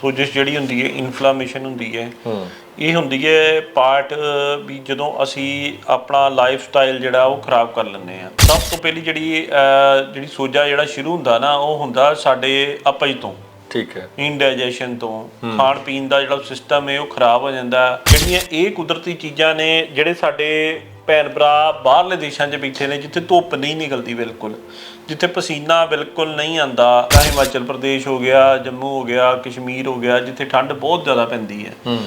ਸੋਜਸ਼ ਜਿਹੜੀ ਹੁੰਦੀ ਹੈ ਇਨਫਲੇਮੇਸ਼ਨ ਹੁੰਦੀ ਹੈ ਇਹ ਹੁੰਦੀ ਹੈ ਪਾਰਟ ਵੀ ਜਦੋਂ ਅਸੀਂ ਆਪਣਾ ਲਾਈਫ ਸਟਾਈਲ ਜਿਹੜਾ ਉਹ ਖਰਾਬ ਕਰ ਲੈਂਦੇ ਆ ਸਭ ਤੋਂ ਪਹਿਲੀ ਜਿਹੜੀ ਜਿਹੜੀ ਸੋਜਾ ਜਿਹੜਾ ਸ਼ੁਰੂ ਹੁੰਦਾ ਨਾ ਉਹ ਹੁੰਦਾ ਸਾਡੇ ਅਪਜ ਤੋਂ। ਠੀਕ ਹੈ। ਇਨਡਾਈਜੈਸ਼ਨ ਤੋਂ। ਖਾਣ ਪੀਣ ਦਾ ਜਿਹੜਾ ਸਿਸਟਮ ਹੈ ਉਹ ਖਰਾਬ ਹੋ ਜਾਂਦਾ। ਜਿਹੜੀਆਂ ਇਹ ਕੁਦਰਤੀ ਚੀਜ਼ਾਂ ਨੇ ਜਿਹੜੇ ਸਾਡੇ ਭੈਣ ਭਰਾ ਬਾਹਰਲੇ ਦੇਸ਼ਾਂ 'ਚ ਬੈਠੇ ਨੇ ਜਿੱਥੇ ਧੁੱਪ ਨਹੀਂ ਨਿਕਲਦੀ ਬਿਲਕੁਲ। ਜਿੱਥੇ ਪਸੀਨਾ ਬਿਲਕੁਲ ਨਹੀਂ ਆਂਦਾ ਚਾਹੇ ਹਿਮਾਚਲ ਪ੍ਰਦੇਸ਼ ਹੋ ਗਿਆ ਜੰਮੂ ਹੋ ਗਿਆ ਕਸ਼ਮੀਰ ਹੋ ਗਿਆ ਜਿੱਥੇ ਠੰਡ ਬਹੁਤ ਜ਼ਿਆਦਾ ਪੈਂਦੀ ਹੈ। ਹੂੰ।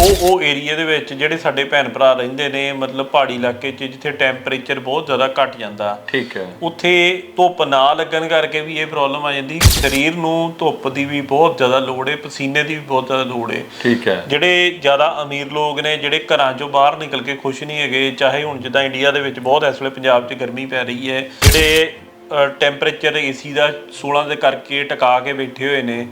ਉਹ ਉਹ ਏਰੀਆ ਦੇ ਵਿੱਚ ਜਿਹੜੇ ਸਾਡੇ ਭੈਣ ਭਰਾ ਰਹਿੰਦੇ ਨੇ ਮਤਲਬ ਪਹਾੜੀ ਇਲਾਕੇ 'ਚ ਜਿੱਥੇ ਟੈਂਪਰੇਚਰ ਬਹੁਤ ਜ਼ਿਆਦਾ ਘਟ ਜਾਂਦਾ। ਠੀਕ ਹੈ। ਉੱਥੇ ਧੁੱਪ ਨਾ ਲੱਗਣ ਕਰਕੇ ਵੀ ਇਹ ਪ੍ਰੋਬਲਮ ਆ ਜਾਂਦੀ। ਸਰੀਰ ਨੂੰ ਧੁੱਪ ਦੀ ਵੀ ਬਹੁਤ ਜ਼ਿਆਦਾ ਲੋੜ ਹੈ ਪਸੀਨੇ ਦੀ ਵੀ ਬਹੁਤ ਜ਼ਿਆਦਾ ਲੋੜ ਹੈ ਠੀਕ ਹੈ। ਜਿਹੜੇ ਜ਼ਿਆਦਾ ਅਮੀਰ ਲੋਕ ਨੇ ਜਿਹੜੇ ਘਰਾਂ ਚੋਂ ਬਾਹਰ ਨਿਕਲ ਕੇ ਖੁਸ਼ ਨਹੀਂ ਹੈਗੇ ਚਾਹੇ ਹੁਣ ਜਿੱਦਾਂ ਇੰਡੀਆ ਦੇ ਵਿੱਚ ਬਹੁਤ ਇਸ ਵੇਲੇ ਪੰਜਾਬ 'ਚ ਗਰਮੀ ਪੈ ਰਹੀ ਹੈ ਜਿਹੜੇ ਟੈਂਪਰੇਚਰ ਏਸੀ ਦਾ 16 ਦੇ ਕਰਕੇ ਟਿਕਾ ਕੇ ਬੈਠੇ ਹੋਏ ਨੇ।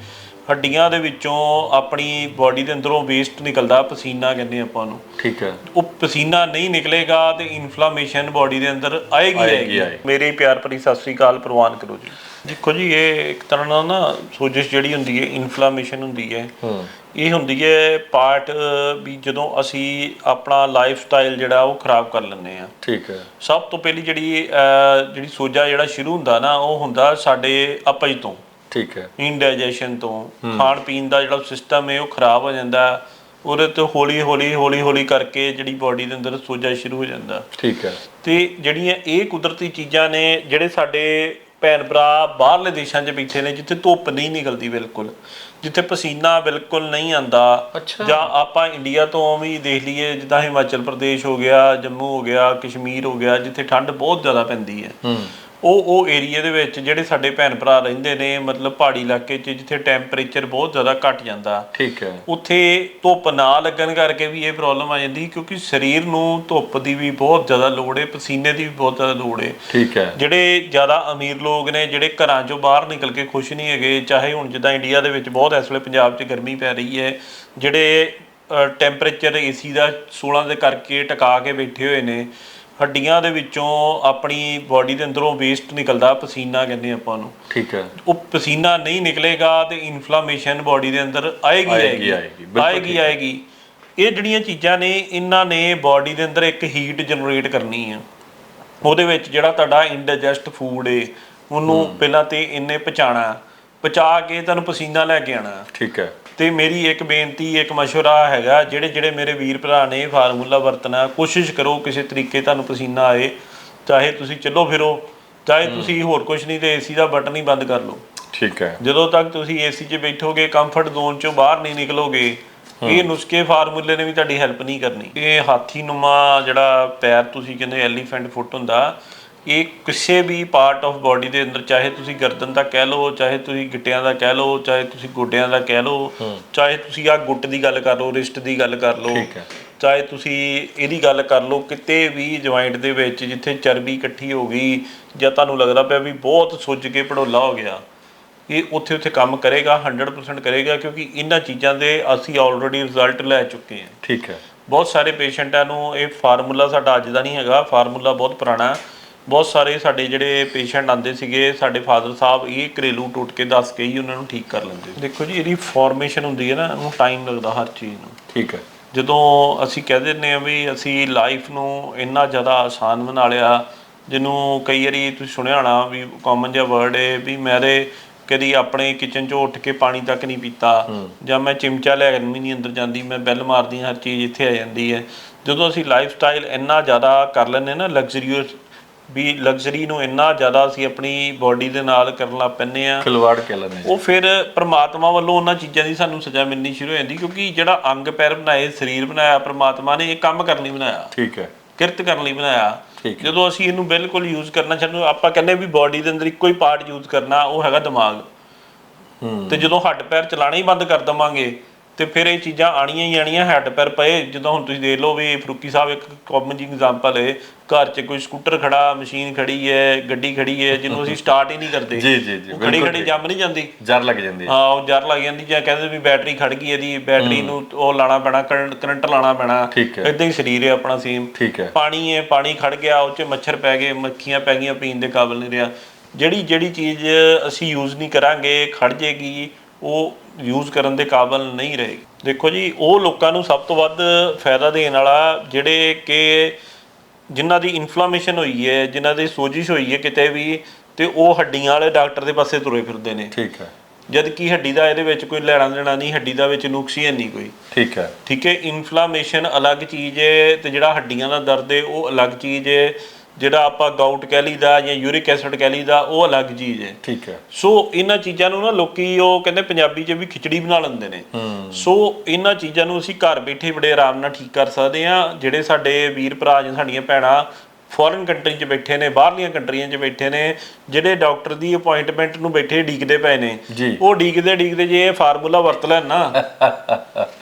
ਹੱਡੀਆਂ ਦੇ ਵਿੱਚੋਂ ਆਪਣੀ ਬਾਡੀ ਦੇ ਅੰਦਰੋਂ ਵੇਸਟ ਨਿਕਲਦਾ ਪਸੀਨਾ ਕਹਿੰਦੇ ਆਪਾਂ ਉਹਨੂੰ ਠੀਕ ਹੈ। ਉਹ ਪਸੀਨਾ ਨਹੀਂ ਨਿਕਲੇਗਾ ਤੇ ਇਨਫਲੇਮੇਸ਼ਨ ਬਾਡੀ ਦੇ ਅੰਦਰ ਆਏਗੀ ਆਏਗੀ। ਮੇਰੇ ਪਿਆਰ ਭਰੀ ਸਤਿ ਸ੍ਰੀ ਅਕਾਲ ਪ੍ਰਵਾਨ ਕਰੋ ਜੀ। ਦੇਖੋ ਜੀ ਇਹ ਇੱਕ ਤਰ੍ਹਾਂ ਨਾਲ ਨਾ ਸੋਜਸ਼ ਜਿਹੜੀ ਹੁੰਦੀ ਹੈ ਇਨਫਲੇਮੇਸ਼ਨ ਹੁੰਦੀ ਹੈ। ਹੂੰ। ਇਹ ਹੁੰਦੀ ਹੈ ਪਾਰਟ ਵੀ ਜਦੋਂ ਅਸੀਂ ਆਪਣਾ ਲਾਈਫ ਸਟਾਈਲ ਜਿਹੜਾ ਉਹ ਖਰਾਬ ਕਰ ਲੈਂਦੇ ਆ ਠੀਕ ਹੈ। ਸਭ ਤੋਂ ਪਹਿਲੀ ਜਿਹੜੀ ਜਿਹੜੀ ਸੋਜਾ ਜਿਹੜਾ ਸ਼ੁਰੂ ਹੁੰਦਾ ਨਾ ਉਹ ਹੁੰਦਾ ਸਾਡੇ ਅਪਜ ਤੋਂ। ਠੀਕ ਹੈ। ਇਨਡਾਈਜੈਸ਼ਨ ਤੋਂ ਖਾਣ ਪੀਣ ਦਾ ਜਿਹੜਾ ਸਿਸਟਮ ਹੈ ਉਹ ਖਰਾਬ ਹੋ ਜਾਂਦਾ। ਉਹਦੇ ਤੋਂ ਹੌਲੀ ਹੌਲੀ ਹੌਲੀ ਹੌਲੀ ਕਰਕੇ ਜਿਹੜੀ ਬਾਡੀ ਦੇ ਅੰਦਰ ਸੋਜਾ ਸ਼ੁਰੂ ਹੋ ਜਾਂਦਾ। ਠੀਕ ਹੈ। ਤੇ ਜਿਹੜੀਆਂ ਇਹ ਕੁਦਰਤੀ ਚੀਜ਼ਾਂ ਨੇ ਜਿਹੜੇ ਸਾਡੇ ਭੈਣ ਭਰਾ ਬਾਹਰਲੇ ਦੇਸ਼ਾਂ 'ਚ ਬੈਠੇ ਨੇ ਜਿੱਥੇ ਧੁੱਪ ਨਹੀਂ ਨਿਕਲਦੀ ਬਿਲਕੁਲ ਜਿੱਥੇ ਪਸੀਨਾ ਬਿਲਕੁਲ ਨਹੀਂ ਆਂਦਾ। ਜਾਂ ਆਪਾਂ ਇੰਡੀਆ ਤੋਂ ਵੀ ਦੇਖ ਲਈਏ ਜਿੱਦਾਂ ਹਿਮਾਚਲ ਪ੍ਰਦੇਸ਼ ਹੋ ਗਿਆ ਜੰਮੂ ਹੋ ਗਿਆ ਕਸ਼ਮੀਰ ਹੋ ਗਿਆ ਜਿੱਥੇ ਠੰਡ ਬਹੁਤ ਜ਼ਿਆਦਾ ਪੈਂਦੀ ਹੈ। ਹੂੰ। ਉਹ ਉਹ ਏਰੀਆ ਦੇ ਵਿੱਚ ਜਿਹੜੇ ਸਾਡੇ ਭੈਣ ਭਰਾ ਰਹਿੰਦੇ ਨੇ ਮਤਲਬ ਪਹਾੜੀ ਇਲਾਕੇ 'ਚ ਜਿੱਥੇ ਟੈਂਪਰੇਚਰ ਬਹੁਤ ਜ਼ਿਆਦਾ ਘਟ ਜਾਂਦਾ ਠੀਕ ਹੈ। ਉੱਥੇ ਧੁੱਪ ਨਾ ਲੱਗਣ ਕਰਕੇ ਵੀ ਇਹ ਪ੍ਰੋਬਲਮ ਆ ਜਾਂਦੀ ਕਿਉਂਕਿ ਸਰੀਰ ਨੂੰ ਧੁੱਪ ਦੀ ਵੀ ਬਹੁਤ ਜ਼ਿਆਦਾ ਲੋੜ ਹੈ ਪਸੀਨੇ ਦੀ ਵੀ ਬਹੁਤ ਜ਼ਿਆਦਾ ਲੋੜ ਹੈ ਠੀਕ ਹੈ। ਜਿਹੜੇ ਜ਼ਿਆਦਾ ਅਮੀਰ ਲੋਕ ਨੇ ਜਿਹੜੇ ਘਰਾਂ ਚੋਂ ਬਾਹਰ ਨਿਕਲ ਕੇ ਖੁਸ਼ ਨਹੀਂ ਹੈਗੇ ਚਾਹੇ ਹੁਣ ਜਿੱਦਾਂ ਇੰਡੀਆ ਦੇ ਵਿੱਚ ਬਹੁਤ ਇਸ ਵੇਲੇ ਪੰਜਾਬ 'ਚ ਗਰਮੀ ਪੈ ਰਹੀ ਹੈ ਜਿਹੜੇ ਟੈਂਪਰੇਚਰ ਏਸੀ ਦਾ 16 ਦੇ ਕਰਕੇ ਟਿਕਾ ਕੇ ਬੈਠੇ ਹੋਏ ਨੇ ਹੱਡੀਆਂ ਦੇ ਵਿੱਚੋਂ ਆਪਣੀ ਬਾਡੀ ਦੇ ਅੰਦਰੋਂ ਵੇਸਟ ਨਿਕਲਦਾ ਪਸੀਨਾ ਕਹਿੰਦੇ ਆਪਾਂ ਉਹਨੂੰ ਠੀਕ ਹੈ। ਉਹ ਪਸੀਨਾ ਨਹੀਂ ਨਿਕਲੇਗਾ ਤੇ ਇਨਫਲੇਮੇਸ਼ਨ ਬਾਡੀ ਦੇ ਅੰਦਰ ਆਏਗੀ ਆਏਗੀ, ਆਏਗੀ। ਆਏਗੀ, ਇਹ ਜਿਹੜੀਆਂ ਚੀਜ਼ਾਂ ਨੇ ਇਹਨਾਂ ਨੇ ਬਾਡੀ ਦੇ ਅੰਦਰ ਇੱਕ ਹੀਟ ਜਨਰੇਟ ਕਰਨੀ ਹੈ ਉਹਦੇ ਵਿੱਚ ਜਿਹੜਾ ਤੁਹਾਡਾ ਇੰਡਾਈਜੈਸਟ ਫੂਡ ਏ ਉਹਨੂੰ ਪਹਿਲਾਂ ਤੇ ਇੰਨੇ ਪਚਾਣਾ। ਪਚਾ ਕੇ ਤੁਹਾਨੂੰ ਪਸੀਨਾ ਲੈ ਕੇ ਆਣਾ। ਠੀਕ ਹੈ। ਤੇ ਮੇਰੀ ਇੱਕ ਬੇਨਤੀ ਇੱਕ ਮਸ਼ਵਰਾ ਹੈਗਾ ਜਿਹੜੇ ਜਿਹੜੇ ਮੇਰੇ ਵੀਰ ਭਰਾ ਨੇ ਫਾਰਮੂਲਾ ਵਰਤਣਾ ਕੋਸ਼ਿਸ਼ ਕਰੋ ਕਿਸੇ ਤਰੀਕੇ ਤੁਹਾਨੂੰ ਪਸੀਨਾ ਆਏ ਚਾਹੇ ਤੁਸੀਂ ਚੱਲੋ ਫਿਰੋ ਚਾਹੇ ਤੁਸੀਂ ਹੋਰ ਕੁਝ ਨਹੀਂ ਤੇ ਏਸੀ ਦਾ ਬਟਨ ਹੀ ਬੰਦ ਕਰ ਲਓ। ਠੀਕ ਹੈ। ਜਦੋਂ ਤੱਕ ਤੁਸੀਂ ਏਸੀ 'ਚ ਬੈਠੋਗੇ ਕੰਫਰਟ ਜ਼ੋਨ 'ਚੋਂ ਬਾਹਰ ਨਹੀਂ ਨਿਕਲੋਗੇ ਇਹ ਨੁਸਖੇ ਫਾਰਮੂਲੇ ਨੇ ਵੀ ਤੁਹਾਡੀ ਹੈਲਪ ਨਹੀਂ ਕਰਨੀ। ਇਹ ਹਾਥੀ ਨੁਮਾ ਜਿਹੜਾ ਪੈਰ ਤੁਸੀਂ ਕਹਿੰਦੇ ਐਲੀਫੈਂਟ ਫੁੱਟ ਹੁੰਦਾ ਇਹ ਕਿਸੇ ਵੀ ਪਾਰਟ ਆਫ ਬਾਡੀ ਦੇ ਅੰਦਰ ਚਾਹੇ ਤੁਸੀਂ ਗਰਦਨ ਦਾ ਕਹਿ ਲਓ ਚਾਹੇ ਤੁਸੀਂ ਗਿੱਟਿਆਂ ਦਾ ਕਹਿ ਲਓ ਚਾਹੇ ਤੁਸੀਂ ਗੋਡਿਆਂ ਦਾ ਕਹਿ ਲਓ ਚਾਹੇ ਤੁਸੀਂ ਆ ਗੁੱਟ ਦੀ ਗੱਲ ਕਰ ਲਓ ਰਿਸਟ ਦੀ ਗੱਲ ਕਰ ਲਓ ਠੀਕ ਹੈ। ਚਾਹੇ ਤੁਸੀਂ ਇਹਦੀ ਗੱਲ ਕਰ ਲਓ ਕਿਤੇ ਵੀ ਜੁਆਇੰਟ ਦੇ ਵਿੱਚ ਜਿੱਥੇ ਚਰਬੀ ਇਕੱਠੀ ਹੋ ਗਈ ਜਾਂ ਤੁਹਾਨੂੰ ਲੱਗਦਾ ਪਿਆ ਵੀ ਬਹੁਤ ਸੁੱਜ ਕੇ ਪੜੋਲਾ ਹੋ ਗਿਆ ਇਹ ਉੱਥੇ ਉੱਥੇ ਕੰਮ ਕਰੇਗਾ 100% ਕਰੇਗਾ ਕਿਉਂਕਿ ਇਹਨਾਂ ਚੀਜ਼ਾਂ ਦੇ ਅਸੀਂ ਆਲਰੇਡੀ ਰਿਜ਼ਲਟ ਲੈ ਚੁੱਕੇ ਹਾਂ ਠੀਕ ਹੈ ਬਹੁਤ ਸਾਰੇ ਪੇਸ਼ੈਂਟਾਂ ਨੂੰ ਇਹ ਫਾਰਮੂਲਾ ਸਾਡਾ ਅੱਜ ਦਾ ਨਹੀਂ ਹੈਗਾ ਫਾਰਮੂਲਾ ਬਹੁਤ ਪੁਰਾਣਾ ਹੈ। ਬਹੁਤ ਸਾਰੇ ਸਾਡੇ ਜਿਹੜੇ ਪੇਸ਼ੈਂਟ ਆਉਂਦੇ ਸੀਗੇ ਸਾਡੇ ਫਾਦਰ ਸਾਹਿਬ ਇਹ ਘਰੇਲੂ ਟੁੱਟ ਦੱਸ ਕੇ ਹੀ ਉਹਨਾਂ ਨੂੰ ਠੀਕ ਕਰ ਲੈਂਦੇ। ਸੀ। ਦੇਖੋ ਜੀ ਇਹਦੀ ਫਾਰਮੇਸ਼ਨ ਹੁੰਦੀ ਹੈ ਨਾ ਉਹਨੂੰ ਟਾਈਮ ਲੱਗਦਾ ਹਰ ਚੀਜ਼ ਨੂੰ। ਠੀਕ ਹੈ। ਜਦੋਂ ਅਸੀਂ ਕਹਿ ਦਿੰਦੇ ਆ ਵੀ ਅਸੀਂ ਲਾਈਫ ਨੂੰ ਇੰਨਾ ਜ਼ਿਆਦਾ ਆਸਾਨ ਬਣਾ ਲਿਆ ਜਿਹਨੂੰ ਕਈ ਵਾਰੀ ਤੁਸੀਂ ਸੁਣਿਆ ਹੋਣਾ ਵੀ ਕਾਮਨ ਜਿਹਾ ਵਰਡ ਹੈ ਵੀ ਮੇਰੇ ਕਦੀ ਆਪਣੇ ਕਿਚਨ 'ਚੋਂ ਉੱਠ ਕੇ ਪਾਣੀ ਤੱਕ ਨਹੀਂ ਪੀਤਾ ਜਾਂ ਮੈਂ ਚਿਮਚਾ ਲੈ ਕੇ ਵੀ ਨਹੀਂ ਅੰਦਰ ਜਾਂਦੀ ਮੈਂ ਬੈਲ ਮਾਰਦੀ ਹਾਂ, ਹਰ ਚੀਜ਼ ਇੱਥੇ ਆ ਜਾਂਦੀ ਹੈ। ਜਦੋਂ ਅਸੀਂ ਲਾਈਫ ਸਟਾਈਲ ਇੰਨਾ ਜ਼ਿਆਦਾ ਕਰ ਲੈਂਦੇ ਨਾ ਲਗਜ਼ਰੀਅਸ ਵੀ ਲਗਜ਼ਰੀ ਨੂੰ ਇੰਨਾ ਜ਼ਿਆਦਾ ਅਸੀਂ ਆਪਣੀ ਬਾਡੀ ਦੇ ਨਾਲ ਕਰਨ ਲੱਗ ਪੈਂਦੇ ਆ ਖਿਲਵਾੜ ਕਹਿ ਲੈਂਦੇ ਉਹ ਫਿਰ ਪ੍ਰਮਾਤਮਾ ਵੱਲੋਂ ਉਹਨਾਂ ਚੀਜ਼ਾਂ ਦੀ ਸਾਨੂੰ ਸਜ਼ਾ ਮਿਲਣੀ ਸ਼ੁਰੂ ਹੋ ਜਾਂਦੀ ਕਿਉਂਕਿ ਜਿਹੜਾ ਅੰਗ ਪੈਰ ਬਣਾਏ ਸਰੀਰ ਬਣਾਇਆ ਪ੍ਰਮਾਤਮਾ ਨੇ ਇਹ ਕੰਮ ਕਰਨ ਲਈ ਬਣਾਇਆ। ਠੀਕ ਹੈ। ਕਿਰਤ ਕਰਨ ਲਈ ਬਣਾਇਆ। ਜਦੋਂ ਅਸੀਂ ਇਹਨੂੰ ਬਿਲਕੁਲ ਯੂਜ਼ ਕਰਨਾ ਚਾਹੁੰਦੇ ਆਪਾਂ ਕਹਿੰਦੇ ਵੀ ਬਾਡੀ ਦੇ ਅੰਦਰ ਇੱਕੋ ਹੀ ਪਾਰਟ ਯੂਜ਼ ਕਰਨਾ ਉਹ ਹੈਗਾ ਦਿਮਾਗ। ਹੂੰ। ਤੇ ਜਦੋਂ ਹੱਡ ਪੈਰ ਚਲਾਣਾ ਹੀ ਬੰਦ ਕਰ ਦਵਾਂਗੇ ਤੇ ਫਿਰ ਇਹ ਚੀਜ਼ਾਂ ਆਣੀਆਂ ਹੀ ਆਣੀਆਂ ਹੱਡ ਪੈਰ ਪਏ। ਜਦੋਂ ਹੁਣ ਤੁਸੀਂ ਦੇਖ ਲਓ ਵੀ ਫਰੂਕੀ ਸਾਹਿਬ ਇੱਕ ਕਾਮਨ ਜੀ ਐਗਜ਼ਾਮਪਲ ਹੈ ਘਰ 'ਚ ਕੋਈ ਸਕੂਟਰ ਖੜਾ ਮਸ਼ੀਨ ਖੜੀ ਹੈ ਗੱਡੀ ਖੜੀ ਹੈ ਜਿਹਨੂੰ ਅਸੀਂ ਸਟਾਰਟ ਹੀ ਨਹੀਂ ਕਰਦੇ। ਜੀ, ਜੀ, ਜੀ, ਖੜੀ ਖੜੀ ਜੰਮ ਨਹੀਂ ਜਾਂਦੀ। ਜਰ ਲੱਗ ਜਾਂਦੀ ਹੈ। ਉਹ ਜਰ ਲੱਗ ਜਾਂਦੀ ਜਾਂ ਕਹਿੰਦੇ ਵੀ ਬੈਟਰੀ ਖੜ ਗਈ ਇਹਦੀ ਬੈਟਰੀ ਨੂੰ ਉਹ ਲਾਣਾ ਪੈਣਾ ਕਰੰਟ ਕਰੰਟ ਲਾਣਾ ਪੈਣਾ। ਇਦਾਂ ਹੀ। ਸਰੀਰ ਹੈ ਆਪਣਾ ਸੇਮ ਠੀਕ ਹੈ। ਪਾਣੀ ਹੈ ਪਾਣੀ ਖੜ ਗਿਆ ਉਹ 'ਚ ਮੱਛਰ ਪੈ ਗਏ ਮੱਖੀਆਂ ਪੈ ਗਈਆਂ ਪੀਣ ਦੇ ਕਾਬਿਲ ਨਹੀਂ ਰਿਹਾ। ਜਿਹੜੀ ਜਿਹੜੀ ਚੀਜ਼ ਅਸੀਂ ਯੂਜ਼ ਨਹੀਂ ਕਰਾਂਗੇ ਖੜ ਜੇਗੀ ਉਹ ਯੂਜ਼ ਕਰਨ ਦੇ ਕਾਬਿਲ ਨਹੀਂ ਰਹੇਗੀ ਦੇਖੋ ਜੀ ਉਹ ਲੋਕਾਂ ਨੂੰ ਸਭ ਤੋਂ ਵੱਧ ਫਾਇਦਾ ਦੇਣ ਵਾਲਾ ਜਿਹੜੇ ਕਿ ਜਿਨ੍ਹਾਂ ਦੀ ਇਨਫਲੇਮੇਸ਼ਨ ਹੋਈ ਹੈ ਜਿਨ੍ਹਾਂ ਦੀ ਸੋਜਿਸ਼ ਹੋਈ ਹੈ ਕਿਤੇ ਵੀ ਤੇ ਉਹ ਹੱਡੀਆਂ ਵਾਲੇ ਡਾਕਟਰ ਦੇ ਪਾਸੇ ਤੁਰੇ ਫਿਰਦੇ ਨੇ। ਠੀਕ ਹੈ। ਜਦ ਕਿ ਹੱਡੀ ਦਾ ਇਹਦੇ ਵਿੱਚ ਕੋਈ ਲੈਣਾ ਦੇਣਾ ਨਹੀਂ ਹੱਡੀ ਦਾ ਵਿੱਚ ਨੁਕਸ ਹੀ ਨਹੀਂ ਕੋਈ। ਠੀਕ ਹੈ। ਠੀਕ ਹੈ ਇਨਫਲੇਮੇਸ਼ਨ ਅਲੱਗ ਚੀਜ਼ ਹੈ ਤੇ ਜਿਹੜਾ ਹੱਡੀਆਂ ਦਾ ਦਰਦ ਹੈ ਉਹ ਅਲੱਗ ਚੀਜ਼ ਹੈ। ਜਿਹੜਾ ਆਪਾਂ ਗਾਊਟ ਕਹਿ ਲਈਦਾ ਜਾਂ ਯੂਰਿਕ ਐਸਿਡ ਕਹਿ ਲਈਦਾ ਉਹ ਅਲੱਗ ਚੀਜ਼ ਹੈ। ਠੀਕ ਹੈ। ਸੋ ਇਹਨਾਂ ਚੀਜ਼ਾਂ ਨੂੰ ਨਾ ਲੋਕੀ ਉਹ ਕਹਿੰਦੇ ਪੰਜਾਬੀ 'ਚ ਵੀ ਖਿਚੜੀ ਬਣਾ ਲੈਂਦੇ ਨੇ। ਸੋ ਇਹਨਾਂ ਚੀਜ਼ਾਂ ਨੂੰ ਅਸੀਂ ਘਰ ਬੈਠੇ ਬੜੇ ਆਰਾਮ ਨਾਲ ਠੀਕ ਕਰ ਸਕਦੇ ਹਾਂ। ਜਿਹੜੇ ਸਾਡੇ ਵੀਰ ਭਰਾ ਜਾਂ ਸਾਡੀਆਂ ਭੈਣਾਂ ਫੋਰਨ ਕੰਟਰੀ 'ਚ ਬੈਠੇ ਨੇ ਬਾਹਰਲੀਆਂ ਕੰਟਰੀਆਂ 'ਚ ਬੈਠੇ ਨੇ ਜਿਹੜੇ ਡਾਕਟਰ ਦੀ ਅਪਾਇੰਟਮੈਂਟ ਨੂੰ ਬੈਠੇ ਡੀਕਦੇ ਪਏ ਨੇ। ਉਹ ਡੀਕਦੇ ਡੀਕਦੇ ਜੇ ਇਹ ਫਾਰਮੂਲਾ ਵਰਤ ਲੈਣ ਨਾ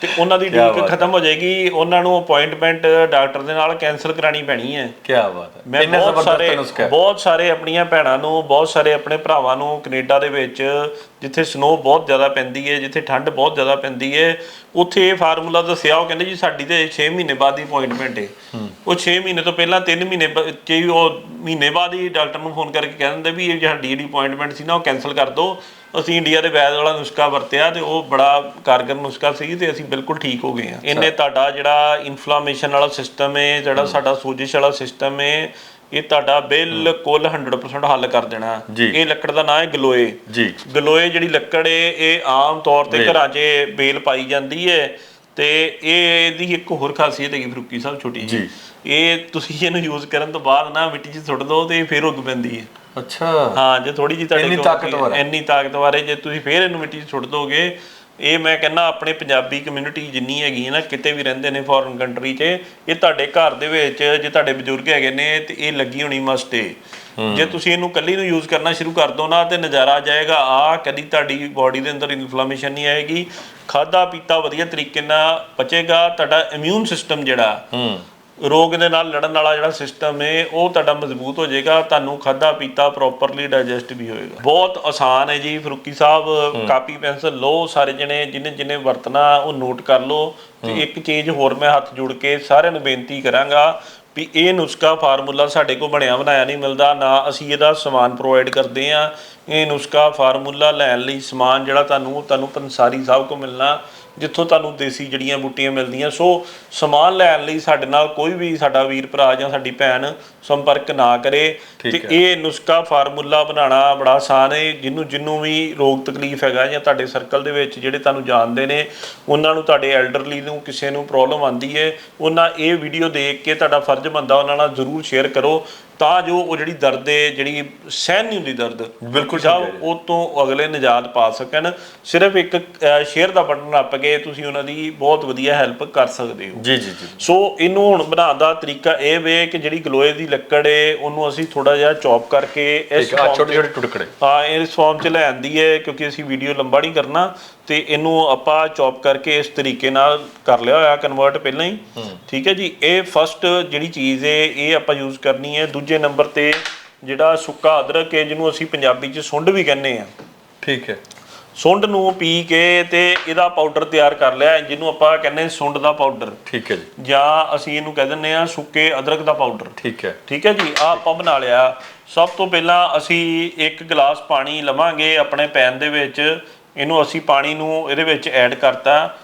ਤੇ ਉਹਨਾਂ ਦੀ ਡੀਕ ਖਤਮ ਹੋ ਜਾਏਗੀ ਉਹਨਾਂ ਨੂੰ ਅਪਾਇੰਟਮੈਂਟ ਡਾਕਟਰ ਦੇ ਨਾਲ ਕੈਂਸਲ ਕਰਾਣੀ ਪੈਣੀ ਹੈ। ਕੀ ਬਾਤ ਹੈ। ਮੈਂ ਬਹੁਤ ਸਾਰੇ ਬਹੁਤ ਸਾਰੇ ਆਪਣੀਆਂ ਭੈਣਾਂ ਨੂੰ ਬਹੁਤ ਸਾਰੇ ਆਪਣੇ ਭਰਾਵਾਂ ਨੂੰ ਕੈਨੇਡਾ ਦੇ ਵਿੱਚ ਜਿੱਥੇ ਸਨੋ ਬਹੁਤ ਜ਼ਿਆਦਾ ਪੈਂਦੀ ਹੈ ਜਿੱਥੇ ਠੰਡ ਬਹੁਤ ਜ਼ਿਆਦਾ ਪੈਂਦੀ ਹੈ ਉੱਥੇ ਇਹ ਫਾਰਮੂਲਾ ਦੱਸਿਆ ਉਹ ਕਹਿੰਦੇ ਜੀ ਸਾਡੀ ਤੇ 6 ਮਹੀਨੇ ਬਾਅਦ ਦੀ ਅਪਾਇੰਟਮੈਂਟ ਹੈ। ਉਹ 6 ਮਹੀਨੇ ਤੋਂ ਪਹਿਲਾਂ 3 ਮਹੀਨੇ ਬ- ਹੀ ਉਹ ਮਹੀਨੇ ਬਾਅਦ ਹੀ ਡਾਕਟਰ ਨੂੰ ਫੋਨ ਕਰਕੇ ਕਹਿ ਦਿੰਦੇ ਵੀ ਇਹ ਜਿਹੜੀ ਅਪਾਇੰਟਮੈਂਟ ਸੀ ਨਾ ਉਹ ਕੈਨਸਲ ਕਰ ਦਿਓ। ਅਸੀਂ ਇੰਡੀਆ ਦੇ ਵੈਦ ਵਾਲਾ ਨੁਸਖਾ ਵਰਤਿਆ ਤੇ ਉਹ ਬੜਾ ਕਾਰਗਰ ਨੁਸਖਾ ਸੀ ਤੇ ਅਸੀਂ ਬਿਲਕੁਲ ਠੀਕ ਹੋ ਗਏ ਹਾਂ। ਇਹਨੇ ਤੁਹਾਡਾ ਜਿਹੜਾ ਇਨਫਲੇਮੇਸ਼ਨ ਵਾਲਾ ਸਿਸਟਮ ਹੈ ਜਿਹੜਾ ਸਾਡਾ ਸੋਜਿਸ਼ ਵਾਲਾ ਸਿਸਟਮ ਹੈ ਇਹ ਤੁਹਾਡਾ ਬਿਲਕੁਲ 100% ਹੱਲ ਕਰ ਦੇਣਾ। ਜੀ। ਇਹ ਲੱਕੜ ਦਾ ਨਾਮ ਹੈ ਗਲੋਏ। ਜੀ। ਗਲੋਏ ਜਿਹੜੀ ਲੱਕੜ ਹੈ ਇਹ ਆਮ ਤੌਰ ਤੇ ਘਰਾਂ 'ਚ ਬੇਲ ਪਾਈ ਜਾਂਦੀ ਹੈ ਤੇ ਇਹ ਇਹਦੀ ਇੱਕ ਹੋਰ ਖਾਸੀਅਤ ਹੈਗੀ ਫਰੂਕੀ ਸਾਹਿਬ ਛੋਟੀ ਜੀ। ਜੀ। ਇਹ ਤੁਸੀਂ ਇਹਨੂੰ ਯੂਜ਼ ਕਰਨ ਤੋਂ ਬਾਅਦ ਨਾ ਮਿੱਟੀ 'ਚ ਸੁੱਟ ਦਿਓ ਤੇ ਇਹ ਫੇਰ ਉੱਗ ਪੈਂਦੀ ਹੈ। ਅੱਛਾ। ਹਾਂ ਜੇ ਥੋੜੀ ਜਿਹੀ ਤੁਹਾਡੇ ਇੰਨੀ ਕੋਲ ਤਾਕਤਵਰ ਹੈ। ਇੰਨੀ ਤਾਕਤਵਰ ਹੈ ਜੇ ਤੁਸੀਂ ਫੇਰ ਇਹਨੂੰ ਮਿੱਟੀ 'ਚ ਸੁੱਟ ਦੋਗੇ ਇਹ ਮੈਂ ਕਹਿੰਦਾ ਆਪਣੇ ਪੰਜਾਬੀ ਕਮਿਊਨਿਟੀ ਜਿੰਨੀ ਹੈਗੀ ਹੈ ਨਾ ਕਿਤੇ ਵੀ ਰਹਿੰਦੇ ਨੇ ਫੋਰਨ ਕੰਟਰੀ 'ਚ ਇਹ ਤੁਹਾਡੇ ਘਰ ਦੇ ਵਿੱਚ ਜੇ ਤੁਹਾਡੇ ਬਜ਼ੁਰਗ ਹੈਗੇ ਨੇ ਤੇ ਇਹ ਲੱਗੀ ਹੋਣੀ ਮਸਟ ਏ। ਜੇ ਤੁਸੀਂ ਇਹਨੂੰ ਕੱਲੀ ਨੂੰ ਯੂਜ਼ ਕਰਨਾ ਸ਼ੁਰੂ ਕਰ ਦੋ ਨਾ ਤੇ ਨਜ਼ਾਰਾ ਆ ਜਾਏਗਾ ਆ ਕਦੀ ਤੁਹਾਡੀ ਬਾਡੀ ਦੇ ਅੰਦਰ ਇਨਫਲੇਮੇਸ਼ਨ ਨਹੀਂ ਆਏਗੀ ਖਾਦਾ ਪੀਤਾ ਵਧੀਆ ਤਰੀਕੇ ਨਾਲ ਪਚੇਗਾ ਤੁਹਾਡਾ ਇਮਿਊਨ ਸਿਸਟਮ ਜਿਹੜਾ ਹੂੰ। ਰੋਗ ਦੇ ਨਾਲ ਲੜਨ ਵਾਲਾ ਜਿਹੜਾ ਸਿਸਟਮ ਹੈ ਉਹ ਤੁਹਾਡਾ ਮਜ਼ਬੂਤ ਹੋ ਜਾਏਗਾ ਤੁਹਾਨੂੰ ਖਾਦਾ ਪੀਤਾ ਪ੍ਰੋਪਰਲੀ ਡਾਈਜੈਸਟ ਵੀ ਹੋਏਗਾ। ਬਹੁਤ ਆਸਾਨ ਹੈ ਜੀ ਫਰੂਕੀ ਸਾਹਿਬ ਕਾਪੀ ਪੈਨਸਲ ਲਓ ਸਾਰੇ ਜਣੇ ਜਿਹਨੇ ਜਿਹਨੇ ਵਰਤਣਾ ਉਹ ਨੋਟ ਕਰ ਲਓ। ਤੇ ਇੱਕ ਚੀਜ਼ ਹੋਰ ਮੈਂ ਹੱਥ ਜੋੜ ਕੇ ਸਾਰਿਆਂ ਨੂੰ ਬੇਨਤੀ ਕਰਾਂਗਾ ਵੀ ਇਹ ਨੁਸਖਾ ਫਾਰਮੂਲਾ ਸਾਡੇ ਕੋਲ ਬਣਿਆ ਬਣਾਇਆ ਨਹੀਂ ਮਿਲਦਾ ਨਾ ਅਸੀਂ ਇਹਦਾ ਸਮਾਨ ਪ੍ਰੋਵਾਈਡ ਕਰਦੇ ਆ ਇਹ ਨੁਸਖਾ ਫਾਰਮੂਲਾ ਲੈਣ ਲਈ ਸਮਾਨ ਜਿਹੜਾ ਤੁਹਾਨੂੰ ਤੁਹਾਨੂੰ ਪੰਸਾਰੀ ਸਾਹਿਬ ਕੋਲ ਮਿਲਣਾ। ਜਿੱਥੋਂ ਤੁਹਾਨੂੰ ਦੇਸੀ ਜੜੀਆਂ ਬੂਟੀਆਂ ਮਿਲਦੀਆਂ। ਸੋ ਸਮਾਨ ਲੈਣ ਲਈ ਸਾਡੇ ਨਾਲ ਕੋਈ ਵੀ ਸਾਡਾ ਵੀਰ ਭਰਾ ਜਾਂ ਸਾਡੀ ਭੈਣ ਸੰਪਰਕ ਨਾ ਕਰੇ। ਤੇ ਇਹ ਨੁਸਖਾ ਫਾਰਮੂਲਾ ਬਣਾਉਣਾ ਬੜਾ ਆਸਾਨ ਹੈ। ਜਿਹਨੂੰ ਜਿਹਨੂੰ ਵੀ ਰੋਗ ਤਕਲੀਫ ਹੈਗਾ ਜਾਂ ਤੁਹਾਡੇ ਸਰਕਲ ਦੇ ਵਿੱਚ ਜਿਹੜੇ ਤੁਹਾਨੂੰ ਜਾਣਦੇ ਨੇ ਉਹਨਾਂ ਨੂੰ ਤੁਹਾਡੇ ਐਲਡਰਲੀ ਨੂੰ ਕਿਸੇ ਨੂੰ ਪ੍ਰੋਬਲਮ ਆਂਦੀ ਹੈ ਉਹਨਾਂ ਇਹ ਵੀਡੀਓ ਦੇਖ ਕੇ ਤੁਹਾਡਾ ਫਰਜ਼ ਬਣਦਾ ਉਹਨਾਂ ਨਾਲ ਜ਼ਰੂਰ ਸ਼ੇਅਰ ਕਰੋ। ਤਾਂ ਜੋ ਉਹ ਜਿਹੜੀ ਦਰਦ ਹੈ ਜਿਹੜੀ ਸਹਿਨ ਨਹੀਂ ਹੁੰਦੀ ਦਰਦ ਬਿਲਕੁਲ ਸਾਹਿਬ ਉਹ ਤੋਂ ਅਗਲੇ ਨਿਜਾਤ ਪਾ ਸਕਣ। ਸਿਰਫ ਇੱਕ ਸ਼ੇਅਰ ਦਾ ਬਟਨ ਨੱਪ ਕੇ ਤੁਸੀਂ ਉਹਨਾਂ ਦੀ ਬਹੁਤ ਵਧੀਆ ਹੈਲਪ ਕਰ ਸਕਦੇ ਹੋ। ਜੀ ਜੀ ਜੀ। ਸੋ ਇਹਨੂੰ ਹੁਣ ਬਣਾਉਣ ਦਾ ਤਰੀਕਾ ਇਹ ਵੇ ਕਿ ਜਿਹੜੀ ਗਲੋਏ ਦੀ ਲੱਕੜ ਏ ਉਹਨੂੰ ਅਸੀਂ ਥੋੜਾ ਜਿਹਾ ਚੌਪ ਕਰਕੇ ਇਸ ਛੋਟੇ ਛੋਟੇ ਟੁਕੜੇ। ਹਾਂ ਇਸ ਫਾਰਮ 'ਚ ਲੈ ਆਂਦੀ ਹੈ ਕਿਉਂਕਿ ਅਸੀਂ ਵੀਡੀਓ ਲੰਬਾ ਨਹੀਂ ਕਰਨਾ ਤੇ ਇਹਨੂੰ ਆਪਾਂ ਚੌਪ ਕਰਕੇ ਇਸ ਤਰੀਕੇ ਨਾਲ ਕਰ ਲਿਆ ਹੋਇਆ ਕਨਵਰਟ ਪਹਿਲਾਂ ਹੀ। ਠੀਕ ਹੈ ਜੀ ਇਹ ਫਸਟ ਜਿਹੜੀ ਚੀਜ਼ ਹੈ ਇਹ ਆਪਾਂ ਯੂਜ਼ ਕਰਨੀ ਹੈ ਦੂਜੇ ਨੰਬਰ ਤੇ ਜਿਹੜਾ ਸੁੱਕਾ ਅਦਰਕ ਹੈ ਜਿਹਨੂੰ ਅਸੀਂ ਪੰਜਾਬੀ 'ਚ ਸੁੰਡ ਵੀ ਕਹਿੰਦੇ ਆ ਠੀਕ ਹੈ। ਸੁੰਡ ਨੂੰ ਪੀ ਕੇ ਤੇ ਇਹਦਾ ਪਾਊਡਰ ਤਿਆਰ ਕਰ ਲਿਆ ਜਿਹਨੂੰ ਆਪਾਂ ਕਹਿੰਦੇ ਸੁੰਡ ਦਾ ਪਾਊਡਰ ਠੀਕ ਹੈ ਜੀ। ਜਾਂ ਅਸੀਂ ਇਹਨੂੰ ਕਹਿ ਦਿੰਦੇ ਆ ਸੁੱਕੇ ਅਦਰਕ ਦਾ ਪਾਊਡਰ ਠੀਕ ਹੈ। ਠੀਕ ਹੈ ਜੀ ਆ ਆਪਾਂ ਬਣਾ ਲਿਆ। ਸਭ ਤੋਂ ਪਹਿਲਾਂ ਅਸੀਂ ਇੱਕ ਗਲਾਸ ਪਾਣੀ ਲਵਾਂਗੇ ਆਪਣੇ ਪੈਨ ਦੇ ਵਿੱਚ। ਇਹਨੂੰ ਅਸੀਂ ਪਾਣੀ ਨੂੰ ਇਹਦੇ ਵਿੱਚ ਐਡ ਕਰਤਾ।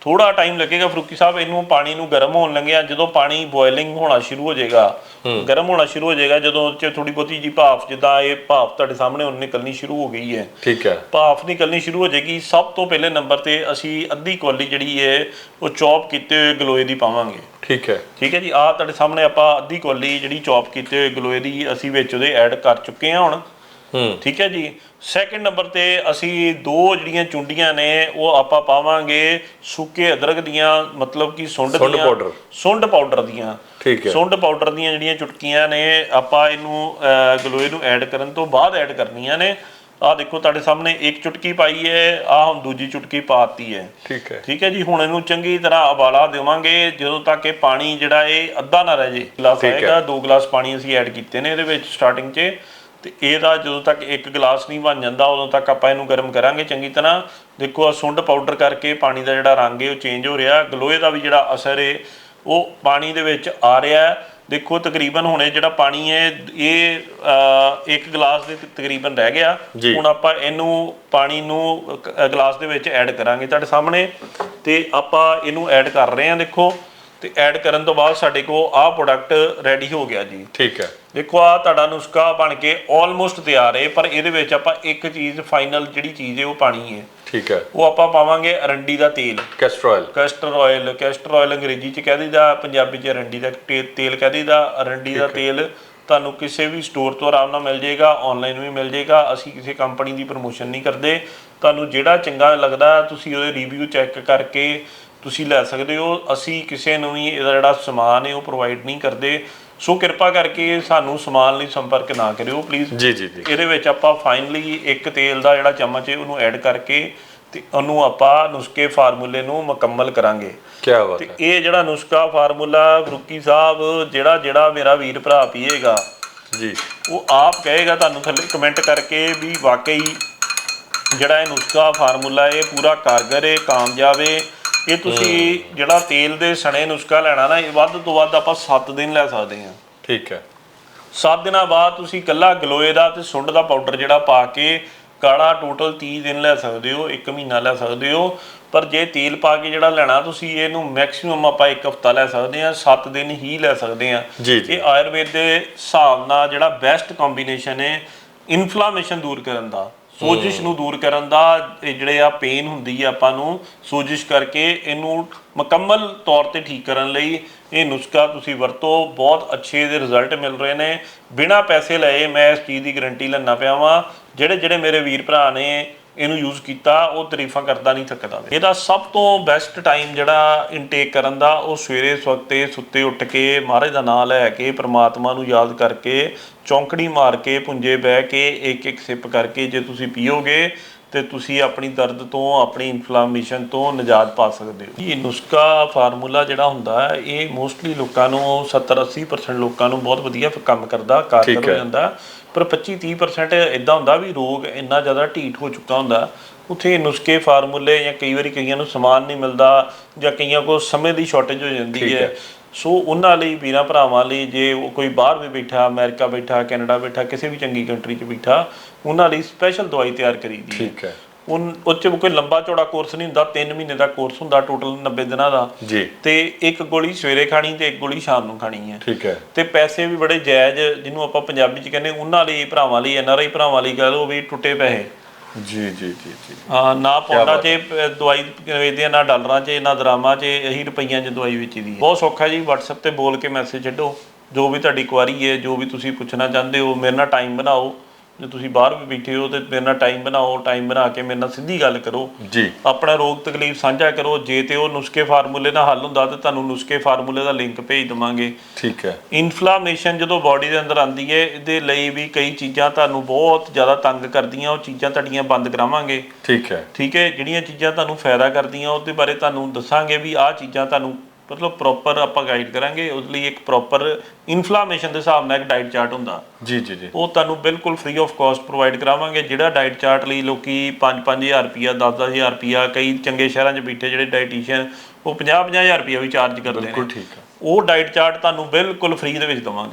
ਥੋੜਾ ਟਾਈਮ ਲੱਗੇਗਾ ਫਰੂਕੀ ਸਾਹਿਬ ਇਹਨੂੰ ਪਾਣੀ ਨੂੰ ਗਰਮ ਹੋਣ ਲੱਗਿਆ ਜਦੋਂ ਪਾਣੀ ਬੋਇਲਿੰਗ ਹੋਣਾ ਸ਼ੁਰੂ ਹੋ ਜਾਏਗਾ ਗਰਮ ਹੋਣਾ ਸ਼ੁਰੂ ਹੋ ਜਾਏਗਾ ਜਦੋਂ 'ਚ ਥੋੜੀ ਬਹੁਤੀ ਜੀ ਭਾਫ ਜਿੱਦਾਂ ਇਹ ਭਾਫ ਤੁਹਾਡੇ ਸਾਹਮਣੇ ਹੁਣ ਨਿਕਲਣੀ ਸ਼ੁਰੂ ਹੋ ਗਈ ਹੈ। ਠੀਕ ਹੈ। ਭਾਫ ਨਿਕਲਣੀ ਸ਼ੁਰੂ ਹੋ ਜਾਏਗੀ ਸਭ ਤੋਂ ਪਹਿਲੇ ਨੰਬਰ ਤੇ ਅਸੀਂ ਅੱਧੀ ਕੌਲੀ ਜਿਹੜੀ ਹੈ ਉਹ ਚੌਪ ਕੀਤੇ ਹੋਏ ਗਲੋਏ ਦੀ ਪਾਵਾਂਗੇ। ਠੀਕ ਹੈ। ਠੀਕ ਹੈ ਜੀ ਆਹ ਤੁਹਾਡੇ ਸਾਹਮਣੇ ਆਪਾਂ ਅੱਧੀ ਕੋਲੀ ਜਿਹੜੀ ਚੌਪ ਕੀਤੇ ਹੋਏ ਗਲੋਏ ਦੀ ਅਸੀਂ ਵਿੱਚ ਉਹਦੇ ਐਡ ਕਰ ਚੁੱਕੇ ਹਾਂ ਹੁਣ। ਠੀਕ ਹੈ ਜੀ। ਸੈਕੰਡ ਨੰਬਰ ਤੇ ਅਸੀਂ ਦੋ ਜਿਹੜੀਆਂ ਚੁੰਡੀਆਂ ਨੇ ਉਹ ਆਪਾਂ ਪਾਵਾਂਗੇ ਸੁੱਕੇ ਅਦਰਕ ਦੀਆਂ ਮਤਲਬ ਕਿ ਸੁੰਡ ਸੁੰਡ ਦੀਆਂ। powder। ਸੁੰਡ ਪਾਊਡਰ ਦੀਆਂ। ਠੀਕ ਹੈ। ਸੁੰਡ ਪਾਊਡਰ ਦੀਆਂ ਜਿਹੜੀਆਂ ਚੁਟਕੀਆਂ ਨੇ ਆਪਾਂ ਇਹਨੂੰ ਗਲੋਏ ਨੂੰ ਐਡ ਕਰਨ ਤੋਂ ਬਾਅਦ ਐਡ ਕਰਨੀਆਂ ਨੇ। ਆਹ ਦੇਖੋ ਤੁਹਾਡੇ ਸਾਹਮਣੇ ਇੱਕ ਚੁਟਕੀ ਪਾਈ ਹੈ ਆਹ ਹੁਣ ਦੂਜੀ ਚੁਟਕੀ ਪਾਤੀ ਹੈ। ਠੀਕ ਹੈ। ਠੀਕ ਹੈ ਜੀ ਹੁਣ ਇਹਨੂੰ ਚੰਗੀ ਤਰ੍ਹਾਂ ਉਬਾਲਾ ਦੇਵਾਂਗੇ ਜਦੋਂ ਤੱਕ ਇਹ ਪਾਣੀ ਜਿਹੜਾ ਇਹ ਅੱਧਾ ਨਾ ਰਹਿ ਜੇ। ਗਲਾਸ। ਆਏਗਾ ਦੋ ਗਲਾਸ ਪਾਣੀ ਅਸੀਂ ਐਡ ਕੀਤੇ ਨੇ ਇਹਦੇ ਵਿੱਚ ਸਟਾਰਟਿੰਗ 'ਚ। ਤੇ ਇਹਦਾ ਜਦੋਂ ਤੱਕ ਇੱਕ ਗਲਾਸ ਨਹੀਂ ਬਣ ਜਾਂਦਾ ਉਦੋਂ ਤੱਕ ਆਪਾਂ ਇਹਨੂੰ ਗਰਮ ਕਰਾਂਗੇ ਚੰਗੀ ਤਰ੍ਹਾਂ। ਦੇਖੋ ਆ ਸੁੰਡ ਪਾਊਡਰ ਕਰਕੇ ਪਾਣੀ ਦਾ ਜਿਹੜਾ ਰੰਗ ਹੈ ਉਹ ਚੇਂਜ ਹੋ ਰਿਹਾ। ਗਲੋਏ ਦਾ ਵੀ ਜਿਹੜਾ ਅਸਰ ਹੈ ਉਹ ਪਾਣੀ ਦੇ ਵਿੱਚ ਆ ਰਿਹਾ। ਦੇਖੋ ਤਕਰੀਬਨ ਹੁਣੇ ਜਿਹੜਾ ਪਾਣੀ ਹੈ ਇਹ ਇੱਕ ਗਲਾਸ ਦੇ ਤਕਰੀਬਨ ਰਹਿ ਗਿਆ। ਹੁਣ ਆਪਾਂ ਇਹਨੂੰ ਪਾਣੀ ਨੂੰ ਗਲਾਸ ਦੇ ਵਿੱਚ ਐਡ ਕਰਾਂਗੇ ਤੁਹਾਡੇ ਸਾਹਮਣੇ। ਤੇ ਆਪਾਂ ਇਹਨੂੰ ਐਡ ਕਰ ਰਹੇ ਹਾਂ ਦੇਖੋ। ਤੇ ਐਡ ਕਰਨ ਤੋਂ ਬਾਅਦ ਸਾਡੇ ਕੋਲ ਆਹ ਪ੍ਰੋਡਕਟ ਰੈਡੀ ਹੋ ਗਿਆ ਜੀ। ਠੀਕ ਹੈ। ਦੇਖੋ ਆ ਤੁਹਾਡਾ ਨੁਸਖਾ ਬਣ ਕੇ ਆਲਮੋਸਟ ਤਿਆਰ ਹੈ ਪਰ ਇਹਦੇ ਵਿੱਚ ਆਪਾਂ ਇੱਕ ਚੀਜ਼ ਫਾਈਨਲ ਜਿਹੜੀ ਚੀਜ਼ ਹੈ ਉਹ ਪਾਣੀ ਹੈ। ਠੀਕ ਹੈ। ਉਹ ਆਪਾਂ ਪਾਵਾਂਗੇ ਅਰੰਡੀ ਦਾ ਤੇਲ। Castor oil castor oil castor oil ਅੰਗਰੇਜ਼ੀ ਚ ਕਹਿ ਦਈਦਾ ਪੰਜਾਬੀ ਚ ਅਰੰਡੀ ਦਾ ਤੇਲ ਕਹਿ ਦਈਦਾ। ਅਰੰਡੀ ਦਾ ਤੇਲ ਤੁਹਾਨੂੰ ਕਿਸੇ ਵੀ ਸਟੋਰ ਤੋਂ ਆਰਾਮ ਨਾਲ ਮਿਲ ਜਾਏਗਾ ਆਨਲਾਈਨ ਵੀ ਮਿਲ ਜਾਏਗਾ। ਅਸੀਂ ਕਿਸੇ ਕੰਪਨੀ ਦੀ ਪ੍ਰਮੋਸ਼ਨ ਨਹੀਂ ਕਰਦੇ। ਤੁਹਾਨੂੰ ਜਿਹੜਾ ਚੰਗਾ ਲੱਗਦਾ ਤੁਸੀਂ ਉਹਦੇ ਰਿਵਿਊ ਚੈੱਕ ਕਰਕੇ ਤੁਸੀਂ ਲੈ ਸਕਦੇ ਹੋ। ਅਸੀਂ ਕਿਸੇ ਨੂੰ ਵੀ ਇਹਦਾ ਜਿਹੜਾ ਸਮਾਨ ਹੈ ਉਹ ਪ੍ਰੋਵਾਈਡ ਨਹੀਂ ਕਰਦੇ। ਸੋ ਕਿਰਪਾ ਕਰਕੇ ਸਾਨੂੰ ਸਮਾਨ ਲਈ ਸੰਪਰਕ ਨਾ ਕਰਿਓ ਪਲੀਜ਼ ਜੀ ਜੀ ਜੀ। ਇਹਦੇ ਵਿੱਚ ਆਪਾਂ ਫਾਈਨਲੀ ਇੱਕ ਤੇਲ ਦਾ ਜਿਹੜਾ ਚਮਚ ਹੈ ਉਹਨੂੰ ਐਡ ਕਰਕੇ ਤੇ ਉਹਨੂੰ ਆਪਾਂ ਨੁਸਖੇ ਫਾਰਮੂਲੇ ਨੂੰ ਮੁਕੰਮਲ ਕਰਾਂਗੇ। ਕੀ ਬਾਤ ਤੇ ਹੈ। ਇਹ ਜਿਹੜਾ ਨੁਸਖਾ ਫਾਰਮੂਲਾ ਫਰੂਕੀ ਸਾਹਿਬ ਜਿਹੜਾ ਜਿਹੜਾ ਮੇਰਾ ਵੀਰ ਭਰਾ ਪੀਏਗਾ ਜੀ। ਉਹ ਆਪ ਕਹੇਗਾ ਤੁਹਾਨੂੰ ਥੱਲੇ ਕਮੈਂਟ ਕਰਕੇ ਵੀ ਵਾਕਈ ਜਿਹੜਾ ਇਹ ਨੁਸਖਾ ਫਾਰਮੂਲਾ ਇਹ ਪੂਰਾ ਕਾਰਗਰ ਹੈ ਕਾਮਯਾਬ ਹੈ। ਇਹ ਤੁਸੀਂ ਜਿਹੜਾ ਤੇਲ ਦੇ ਸਣੇ ਨੁਸਖਾ ਲੈਣਾ ਨਾ ਇਹ ਵੱਧ ਤੋਂ ਵੱਧ ਆਪਾਂ 7 ਦਿਨ ਲੈ ਸਕਦੇ ਹਾਂ। ਠੀਕ ਹੈ। 7 ਦਿਨਾਂ ਬਾਅਦ ਤੁਸੀਂ ਕੱਲਾ ਗਲੋਏ ਦਾ ਤੇ ਸੁੰਡ ਦਾ ਪਾਊਡਰ ਜਿਹੜਾ ਪਾ ਕੇ ਕਾੜਾ ਟੋਟਲ 30 ਦਿਨ ਲੈ ਸਕਦੇ ਹੋ 1 ਮਹੀਨਾ ਲੈ ਸਕਦੇ ਹੋ। ਪਰ ਜੇ ਤੇਲ ਪਾ ਕੇ ਜਿਹੜਾ ਲੈਣਾ ਤੁਸੀਂ ਇਹਨੂੰ ਮੈਕਸਿਮਮ ਆਪਾਂ 1 ਹਫਤਾ ਲੈ ਸਕਦੇ ਆ 7 ਦਿਨ ਹੀ ਲੈ ਸਕਦੇ ਆ। ਇਹ ਆਯੁਰਵੇਦ ਦੇ ਹਿਸਾਬ ਨਾਲ ਜਿਹੜਾ ਬੈਸਟ ਕੰਬੀਨੇਸ਼ਨ ਹੈ ਇਨਫਲੇਮੇਸ਼ਨ ਦੂਰ ਕਰਨ ਦਾ। ਸੋਜਿਸ਼ ਨੂੰ ਦੂਰ ਕਰਨ ਦਾ ਇਹ ਜਿਹੜੇ ਆ ਪੇਨ ਹੁੰਦੀ ਆ ਆਪਾਂ ਨੂੰ, ਸੋਜਿਸ਼ ਕਰਕੇ ਇਹਨੂੰ ਮੁਕੰਮਲ ਤੌਰ ਤੇ ਠੀਕ ਕਰਨ ਲਈ ਇਹ ਨੁਸਖਾ ਤੁਸੀਂ ਵਰਤੋ। ਬਹੁਤ ਅੱਛੇ ਦੇ ਰਿਜ਼ਲਟ ਮਿਲ ਰਹੇ ਨੇ। ਬਿਨਾਂ ਪੈਸੇ ਲਏ ਮੈਂ ਇਸ ਚੀਜ਼ ਦੀ ਗਾਰੰਟੀ ਲੈਣਾ ਪਿਆ ਵਾਂ। ਜਿਹੜੇ ਜਿਹੜੇ ਮੇਰੇ ਵੀਰ ਭਰਾ ਨੇ ਇਹਨੂੰ ਯੂਜ਼ ਕੀਤਾ, ਉਹ ਤਾਰੀਫਾਂ ਕਰਦਾ ਨਹੀਂ ਥੱਕਦਾ ਇਹਦਾ ਸਭ ਤੋਂ ਬੈਸਟ ਟਾਈਮ ਜਿਹੜਾ ਇਨਟੇਕ ਕਰਨ ਦਾ, ਉਹ ਸਵੇਰੇ ਸਵਖਤੇ ਸੁੱਤੇ ਉੱਠ ਕੇ ਮਹਾਰਾਜ ਦਾ ਨਾਮ ਲੈ ਕੇ ਪ੍ਰਮਾਤਮਾ ਨੂੰ ਯਾਦ ਕਰਕੇ ਚੌਂਕੜੀ ਮਾਰ ਕੇ ਪੁੰਜੇ ਬਹਿ ਕੇ ਇੱਕ ਇੱਕ ਸਿਪ ਕਰਕੇ ਜੇ ਤੁਸੀਂ ਪੀਓਗੇ ਤੇ ਤੁਸੀਂ ਆਪਣੀ ਦਰਦ ਤੋਂ ਆਪਣੀ ਇਨਫਲੇਮੇਸ਼ਨ ਤੋਂ ਨਿਜਾਤ ਪਾ ਸਕਦੇ ਹੋ ਇਹ ਨੁਸਖਾ ਫਾਰਮੂਲਾ ਜਿਹੜਾ ਹੁੰਦਾ ਹੈ ਇਹ ਮੋਸਟਲੀ ਲੋਕਾਂ ਨੂੰ 70 80% ਲੋਕਾਂ ਨੂੰ ਬਹੁਤ ਵਧੀਆ ਕੰਮ ਕਰਦਾ ਕਾਰਗਰ ਹੋ। ਜਾਂਦਾ ਪਰ 25 30% ਇਦਾਂ ਹੁੰਦਾ ਵੀ ਰੋਗ ਇੰਨਾ ਜ਼ਿਆਦਾ ਢੀਠ ਹੋ ਚੁੱਕਾ ਹੁੰਦਾ ਉੱਥੇ ਨੁਸਖੇ ਫਾਰਮੂਲੇ ਜਾਂ ਕਈ ਵਾਰੀ ਕਈਆਂ ਨੂੰ ਸਮਾਨ ਨਹੀਂ ਮਿਲਦਾ ਜਾਂ ਕਈਆਂ ਕੋਲ ਸਮੇਂ ਦੀ ਸ਼ਾਰਟੇਜ ਹੋ ਜਾਂਦੀ ਹੈ। ਸੋ ਉਹਨਾਂ ਲਈ ਵੀਰਾਂ ਭਰਾਵਾਂ ਲਈ ਜੇ ਉਹ ਕੋਈ ਬਾਹਰ ਵੀ ਬੈਠਾ ਅਮਰੀਕਾ ਬੈਠਾ ਕੈਨੇਡਾ ਬੈਠਾ ਕਿਸੇ ਵੀ ਚੰਗੀ ਕੰਟਰੀ 'ਚ ਬੈਠਾ ਉਹਨਾਂ ਲਈ ਸਪੈਸ਼ਲ ਦਵਾਈ ਤਿਆਰ ਕਰੀਦੀ ਹੈ। ਠੀਕ ਹੈ। ਉਨ ਉਹ 'ਚ ਕੋਈ ਲੰਬਾ ਚੌੜਾ ਕੋਰਸ ਨਹੀਂ ਹੁੰਦਾ 3 ਮਹੀਨੇ ਦਾ ਕੋਰਸ ਹੁੰਦਾ ਟੋਟਲ 90 ਦਿਨਾਂ ਦਾ। ਜੀ। ਤੇ ਇੱਕ ਗੋਲੀ ਸਵੇਰੇ ਖਾਣੀ ਤੇ ਇੱਕ ਗੋਲੀ ਸ਼ਾਮ ਨੂੰ ਖਾਣੀ ਹੈ। ਠੀਕ ਹੈ। ਤੇ ਪੈਸੇ ਵੀ ਬੜੇ ਜਾਇਜ਼ ਜਿਹਨੂੰ ਆਪਾਂ ਪੰਜਾਬੀ ਚ ਕਹਿੰਦੇ ਉਹਨਾਂ ਲਈ ਭਰਾਵਾਂ ਲਈ ਐਨਆਰਆਈ ਭਰਾਵਾਂ ਲਈ ਕਹ ਲਓ ਵੀ ਟੁੱਟੇ ਪੈਸੇ ਜੀ ਜੀ ਜੀ ਜੀ। ਹਾਂ ਨਾ ਪੌਂਡਾ 'ਚ ਅਹ, ਦਵਾਈ ਵੇਚਦੇ ਆ ਨਾ ਡਾਲਰਾਂ 'ਚ ਨਾ ਦਰਾਮਾਂ 'ਚ ਇਹੀ ਰੁਪਈਆਂ 'ਚ ਦਵਾਈ ਵੇਚੀਦੀ ਹੈ। ਬਹੁਤ ਸੌਖਾ ਜੀ WhatsApp ਤੇ ਬੋਲ ਕੇ ਮੈਸੇਜ ਛੱਡੋ। ਜੋ ਵੀ ਤੁਹਾਡੀ ਕੁਆਰੀ ਹੈ ਜੋ ਵੀ ਤੁਸੀਂ ਪੁੱਛਣਾ ਚਾਹੁੰਦੇ ਹੋ ਮੇਰੇ ਨਾਲ ਟਾਈਮ ਬਣਾਓ। ਜੇ ਤੁਸੀਂ ਬਾਹਰ ਵੀ ਬੈਠੇ ਹੋ ਤੇ ਮੇਰੇ ਨਾਲ ਟਾਈਮ ਬਣਾਓ ਟਾਈਮ ਬਣਾ ਕੇ ਮੇਰੇ ਨਾਲ ਸਿੱਧੀ ਗੱਲ ਕਰੋ। ਜੀ। ਆਪਣਾ ਰੋਗ ਤਕਲੀਫ ਸਾਂਝਾ ਕਰੋ। ਜੇ ਤੇ ਉਹ ਨੁਸਖੇ ਫਾਰਮੂਲੇ ਨਾਲ ਹੱਲ ਹੁੰਦਾ ਤੇ ਤੁਹਾਨੂੰ ਨੁਸਖੇ ਫਾਰਮੂਲੇ ਦਾ ਲਿੰਕ ਭੇਜ ਦਵਾਂਗੇ। ਠੀਕ ਹੈ। ਇਨਫਲੇਮੇਸ਼ਨ ਜਦੋਂ ਬਾਡੀ ਦੇ ਅੰਦਰ ਆਂਦੀ ਹੈ ਇਹਦੇ ਲਈ ਵੀ ਕਈ ਚੀਜ਼ਾਂ ਤੁਹਾਨੂੰ ਬਹੁਤ ਜ਼ਿਆਦਾ ਤੰਗ ਕਰਦੀਆਂ ਉਹ ਚੀਜ਼ਾਂ ਤੁਹਾਡੀਆਂ ਬੰਦ ਕਰਾਵਾਂਗੇ। ਠੀਕ ਹੈ। ਠੀਕ ਹੈ? ਜਿਹੜੀਆਂ ਚੀਜ਼ਾਂ ਤੁਹਾਨੂੰ ਫਾਇਦਾ ਕਰਦੀਆਂ ਉਹਦੇ ਬਾਰੇ ਤੁਹਾਨੂੰ ਦੱਸਾਂਗੇ ਵੀ ਆਹ ਚੀਜ਼ਾਂ ਤੁਹਾਨੂੰ ਮਤਲਬ ਪ੍ਰੋਪਰ ਆਪਾਂ ਗਾਈਡ ਕਰਾਂਗੇ ਉਸ ਲਈ ਇੱਕ ਪ੍ਰੋਪਰ ਇਨਫਲੇਮੇਸ਼ਨ ਦੇ ਹਿਸਾਬ ਨਾਲ ਇੱਕ ਡਾਈਟ ਚਾਰਟ ਹੁੰਦਾ। ਜੀ ਜੀ ਜੀ। ਉਹ ਤੁਹਾਨੂੰ ਬਿਲਕੁਲ ਫ੍ਰੀ ਆਫ ਕਾਸਟ ਪ੍ਰੋਵਾਈਡ ਕਰਾਵਾਂਗੇ ਜਿਹੜਾ ਡਾਈਟ ਚਾਰਟ ਲਈ ਲੋਕੀ 5-5000 ਰੁਪਿਆ 10-10000 ਰੁਪਿਆ ਕਈ ਚੰਗੇ ਸ਼ਹਿਰਾਂ 'ਚ ਬੈਠੇ ਜਿਹੜੇ ਡਾਈਟੀਸ਼ੀਅਨ ਉਹ 50-50000 ਰੁਪਿਆ ਵੀ ਚਾਰਜ ਕਰਦੇ ਬਿਲਕੁਲ ਨੇ। ਠੀਕ ਹੈ ਉਹ ਡਾਈਟ ਚਾਰਟ ਤੁਹਾਨੂੰ ਬਿਲਕੁਲ ਫ੍ਰੀ ਦੇ ਵਿੱਚ ਦਵਾਂਗੇ।